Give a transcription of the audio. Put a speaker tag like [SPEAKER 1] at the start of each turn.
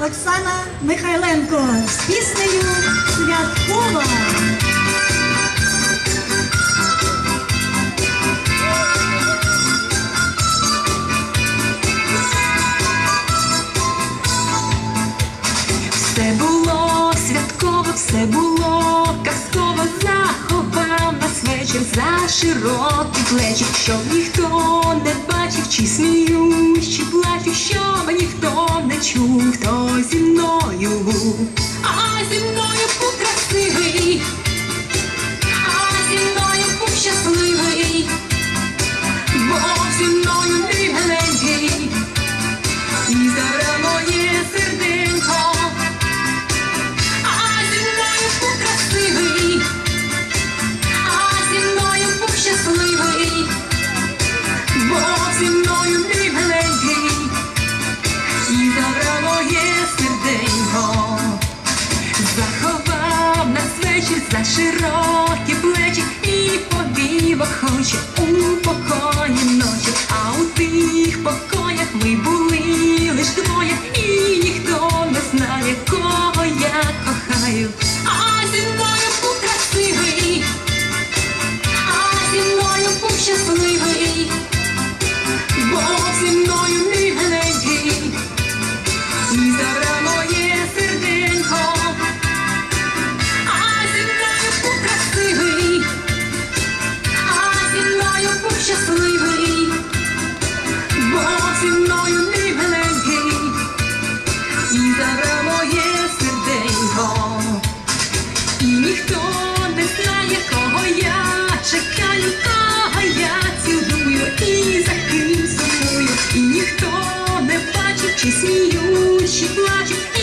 [SPEAKER 1] Оксана Михайленко з піснею Святкова.
[SPEAKER 2] Все було святково, все було казково, заховав нас вечір за широкі плечі, щоб ніхто не бачив, чи сміюсь, чи плачу, щоб ніхто не чув, хто а зі мною був а зі мною був щасливий, бо зі мною ти маленький. І зараз моє серденько, а зі мною був а зі мною був щасливий, бо зі мною широкі плечі і повів охоче у покої ночі, а у тих покоях ми були лиш двоє, і ніхто не знає, кого я кохаю. А зі мною був а зі мною був щасливий, бо зі мною мій маленький, чи сміють, чи плачу,